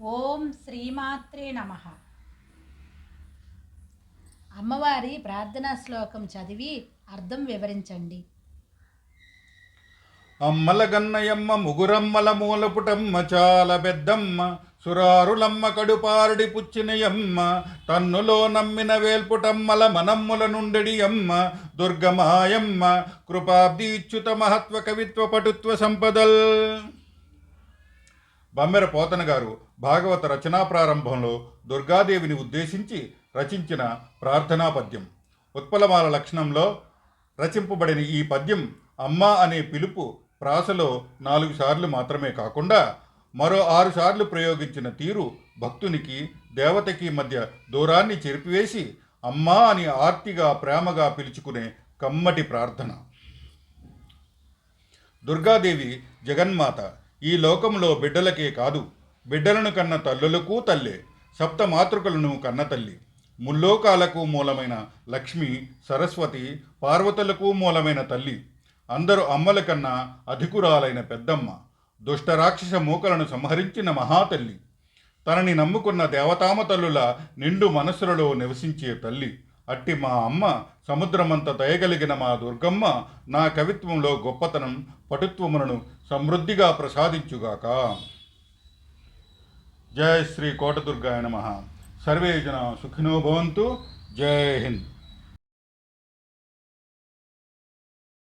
ఓం శ్రీమాత్రే నమ. అమ్మవారి ప్రార్థనా శ్లోకం చదివి అర్థం వివరించండి. అమ్మల గన్నయమ్మ ముగురమ్మల మూలపుటమ్మ చాలా పెద్దమ్మ సురారులమ్మ కడుపారుడి పుచ్చినయమ్మ తన్నులో నమ్మిన వేల్పుటమ్మల మనమ్ముల నుండడి అమ్మ దుర్గమాయమ్మ కృపాబ్ది ఇచ్యుత మహత్వ కవిత్వ పటుత్వ సంపదల్. బమ్మెర పోతన గారు భాగవత రచనా ప్రారంభంలో దుర్గాదేవిని ఉద్దేశించి రచించిన ప్రార్థనా పద్యం. ఉత్పలమాల లక్షణంలో రచింపబడిన ఈ పద్యం అమ్మ అనే పిలుపు ప్రాసలో నాలుగు సార్లు మాత్రమే కాకుండా మరో ఆరు సార్లు ప్రయోగించిన తీరు భక్తునికి దేవతకి మధ్య దూరాన్ని చెరిపివేసి అమ్మా అని ఆర్తిగా ప్రేమగా పిలుచుకునే కమ్మటి ప్రార్థన. దుర్గాదేవి జగన్మాత ఈ లోకంలో బిడ్డలకే కాదు బిడ్డలను కన్న తల్లులకు తల్లే సప్త మాతృకలను కన్న తల్లి ముల్లోకాలకు మూలమైన లక్ష్మి సరస్వతి పార్వతులకు మూలమైన తల్లి అందరు అమ్మల కన్నా అధికురాలైన పెద్దమ్మ దుష్టరాక్షస మూకలను సంహరించిన మహాతల్లి తనని నమ్ముకున్న దేవతామ తల్లుల నిండు మనసులలో నివసించే తల్లి అట్టి మా అమ్మ సముద్రమంత దయగలిగిన మా దుర్గమ్మ నా కవిత్వంలో గొప్పతనం పటుత్వములను సమృద్ధిగా ప్రసాదించుగాక. జయ శ్రీ కోటదుర్గాయ నమ. సర్వే జన సుఖినో భవంతు. జై హింద్.